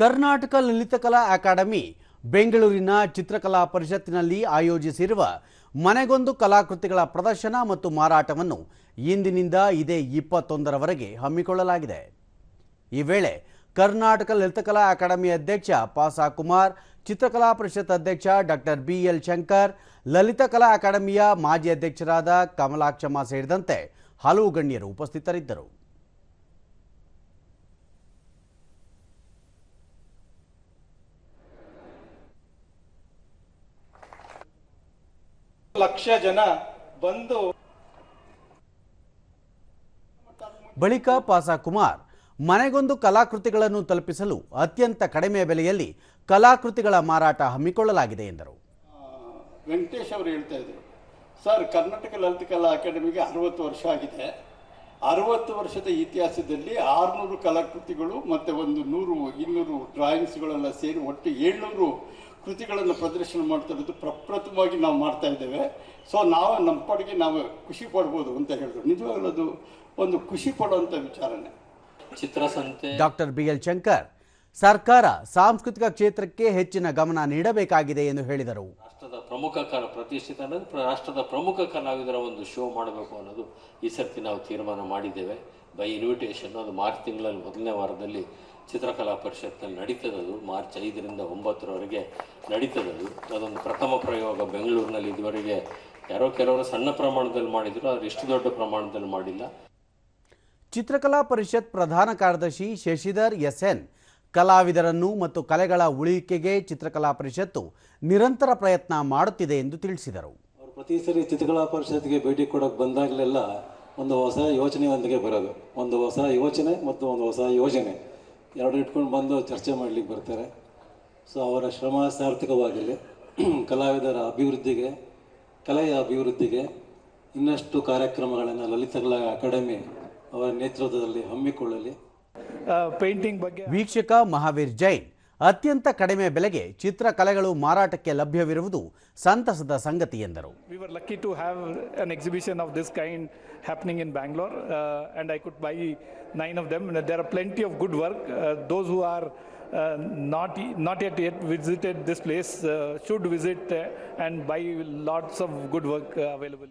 ಕರ್ನಾಟಕ ಲಲಿತಕಲಾ academy ಬೆಂಗಳೂರಿನ ಚಿತ್ರಕಲಾ ಪರಿಷತ್ತಿನಲ್ಲಿ ಆಯೋಜಿಸಿರುವ ಮನೆಗೊಂದು ಕಲಾಕೃತಿಗಳ ಪ್ರದರ್ಶನ ಮತ್ತು ಮಾರಾಟವನ್ನು ಇಂದಿನಿಂದ ಇದೇ ಇಪ್ಪತ್ತೊಂದರವರೆಗೆ ಹಮ್ಮಿಕೊಳ್ಳಲಾಗಿದೆ. ಈ ವೇಳೆ ಕರ್ನಾಟಕ ಲಲಿತಕಲಾ ಅಕಾಡೆಮಿ ಅಧ್ಯಕ್ಷ ಪಾಸಾ ಕುಮಾರ್ ಚಿತ್ರಕಲಾ ಪರಿಷತ್ ಅಧ್ಯಕ್ಷ doctor B L Shankar Lalithakala ಅಕಾಡೆಮಿಯ ಮಾಜಿ ಅಧ್ಯಕ್ಷರಾದ ಕಮಲಾಕ್ಷಮ್ಮ ಸೇರಿದಂತೆ ಹಲವು ಗಣ್ಯರು ಉಪಸ್ಥಿತರಿದ್ದರು. ಲಕ್ಷ ಜನ ಬಂದು ಬಳಿಕ ಪಾಸಾ ಕುಮಾರ್ ಮನೆಗೊಂದು ಕಲಾಕೃತಿಗಳನ್ನು ತಲುಪಿಸಲು ಅತ್ಯಂತ ಕಡಿಮೆ ಬೆಲೆಯಲ್ಲಿ ಕಲಾಕೃತಿಗಳ ಮಾರಾಟ ಹಮ್ಮಿಕೊಳ್ಳಲಾಗಿದೆ ಎಂದರು. ವೆಂಕಟೇಶ್ ಅವರು ಹೇಳ್ತಾ ಇದ್ರು ಸರ್ ಕರ್ನಾಟಕ ಲಲಿತ ಕಲಾ ಅಕಾಡೆಮಿಗೆ ಅರವತ್ತು ವರ್ಷ ಆಗಿದೆ. ಅರವತ್ತು ವರ್ಷದ ಇತಿಹಾಸದಲ್ಲಿ ಆರುನೂರು ಕಲಾಕೃತಿಗಳು ಮತ್ತು ಒಂದು ನೂರು ಇನ್ನೂರು ಡ್ರಾಯಿಂಗ್ಸ್ಗಳೆಲ್ಲ ಸೇರಿ ಒಟ್ಟು ಏಳ್ನೂರು ಕೃತಿಗಳನ್ನು ಪ್ರದರ್ಶನ ಮಾಡ್ತಾ ಇರೋದು ಪ್ರಪ್ರಥಮವಾಗಿ ನಾವು ಮಾಡ್ತಾ ಇದ್ದೇವೆ. ಸೊ ನಾವು ನಮ್ಮ ಪಾಡಿಗೆ ನಾವು ಖುಷಿ ಪಡ್ಬೋದು ಅಂತ ಹೇಳಿದ್ರು. ನಿಜವಾಗಲೂ ಅದು ಒಂದು ಖುಷಿ ಪಡುವಂಥ ವಿಚಾರನೆ Chitrasanthe doctor B L Shankar ಸರ್ಕಾರ ಸಾಂಸ್ಕೃತಿಕ ಕ್ಷೇತ್ರಕ್ಕೆ ಹೆಚ್ಚಿನ ಗಮನ ನೀಡಬೇಕಾಗಿದೆ ಎಂದು ಹೇಳಿದರು. ಪ್ರಮುಖ ಕಲ ಪ್ರತಿಷ್ಠಿತ ಅನ್ನೋದು ರಾಷ್ಟ್ರದ ಪ್ರಮುಖ ಕಲಾವಿದರ ಒಂದು ಶೋ ಮಾಡಬೇಕು ಅನ್ನೋದು ಈ ಸರ್ತಿ ನಾವು ತೀರ್ಮಾನ ಮಾಡಿದ್ದೇವೆ. ಬೈ ಇನ್ವಿಟೇಷನ್ ಅದು ಮಾರ್ಚ್ ತಿಂಗಳಲ್ಲಿ ಮೊದಲನೇ ವಾರದಲ್ಲಿ ಚಿತ್ರಕಲಾ ಪರಿಷತ್ನಲ್ಲಿ ನಡೀತದದು. ಮಾರ್ಚ್ ಐದರಿಂದ ಒಂಬತ್ತರವರೆಗೆ ನಡೀತದದು. ಅದೊಂದು ಪ್ರಥಮ ಪ್ರಯೋಗ ಬೆಂಗಳೂರಿನಲ್ಲಿ ಇದುವರೆಗೆ ಯಾರೋ ಕೆಲವರು ಸಣ್ಣ ಪ್ರಮಾಣದಲ್ಲಿ ಮಾಡಿದ್ರು, ಆದರೆ ಇಷ್ಟು ದೊಡ್ಡ ಪ್ರಮಾಣದಲ್ಲಿ ಮಾಡಿಲ್ಲ. ಚಿತ್ರಕಲಾ ಪರಿಷತ್ ಪ್ರಧಾನ ಕಾರ್ಯದರ್ಶಿ ಶಶಿಧರ್ ಎಸ್ಎನ್ ಕಲಾವಿದರನ್ನು ಮತ್ತು ಕಲೆಗಳ ಉಳಿಕೆಗೆ ಚಿತ್ರಕಲಾ ಪರಿಷತ್ತು ನಿರಂತರ ಪ್ರಯತ್ನ ಮಾಡುತ್ತಿದೆ ಎಂದು ತಿಳಿಸಿದರು. ಅವರು ಪ್ರತಿ ಸರಿ ಚಿತ್ರಕಲಾ ಪರಿಷತ್ಗೆ ಭೇಟಿ ಕೊಡೋಕೆ ಬಂದಾಗಲೆಲ್ಲ ಒಂದು ಹೊಸ ಯೋಚನೆಯೊಂದಿಗೆ ಬರೋದು. ಒಂದು ಹೊಸ ಯೋಚನೆ ಮತ್ತು ಒಂದು ಹೊಸ ಯೋಜನೆ. ಎರಡು ಇಟ್ಕೊಂಡು ಬಂದು ಚರ್ಚೆ ಮಾಡಲಿಕ್ಕೆ ಬರ್ತಾರೆ. ಸೊ ಅವರ ಶ್ರಮ ಸಾರ್ಥಕವಾಗಲಿ ಕಲಾವಿದರ ಅಭಿವೃದ್ಧಿಗೆ, ಕಲೆಯ ಅಭಿವೃದ್ಧಿಗೆ ಇನ್ನಷ್ಟು ಕಾರ್ಯಕ್ರಮಗಳನ್ನು ಲಲಿತ ಅಕಾಡೆಮಿ ಅವರ ನೇತೃತ್ವದಲ್ಲಿ ಹಮ್ಮಿಕೊಳ್ಳಲಿ. ಪೇಂಟಿಂಗ್ ಬಗ್ಗೆ ವೀಕ್ಷಕ ಮಹಾವೀರ್ ಜೈನ್ ಅತ್ಯಂತ ಕಡಿಮೆ ಬೆಲೆಗೆ ಚಿತ್ರಕಲೆಗಳು ಮಾರಾಟಕ್ಕೆ ಲಭ್ಯವಿರುವುದು ಸಂತಸದ ಸಂಗತಿ ಎಂದರು we were lucky to have an exhibition of this kind happening in Bangalore, and and I could buy nine of them. There are plenty of good work. Not those who are uh, not not yet visit visited this place of should visit available